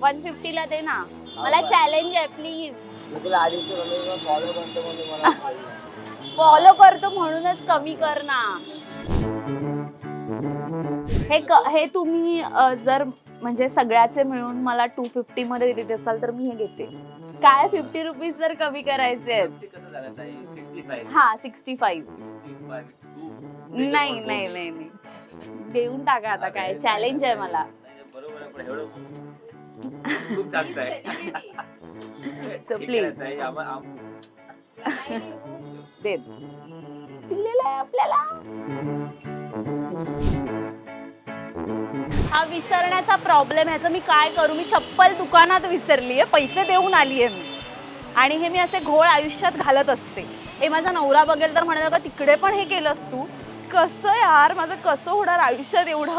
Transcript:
One फिफ्टीला दे ना. मला challenge आहे प्लीज फॉलो करतो म्हणूनच कमी कर ना. हे क- हे तुम्ही अ, जर म्हणजे सगळ्याचे मिळून मला टू फिफ्टी मध्ये देत असाल तर मी हे घेते. काय फिफ्टी रुपीज जर कमी करायचे आहेत? ते कसं झालं ताई? 65. हा सिक्स्टी फाईव्ह 65 is too. नाही नाही नाही नाही. देऊन टाका आता काय. चॅलेंज आहे मला. बरोबर आहे पण एवढं खूप जास्त आहे. So ठीक please. आहे ताई, आम्हा- आम- दे. दिलेलं आहे आपल्याला. हा विसरण्याचा प्रॉब्लेम ह्याचं मी काय करू? मी चप्पल दुकानात विसरली आहे. पैसे देऊन आली आहे मी. आणि हे मी असे घोळ आयुष्यात घालत असते. हे माझा नवरा बघेल तर म्हणाल का तिकडे पण हे केलंस तू. कसं यार? माझं कसं होणार? आयुष्यात एवढं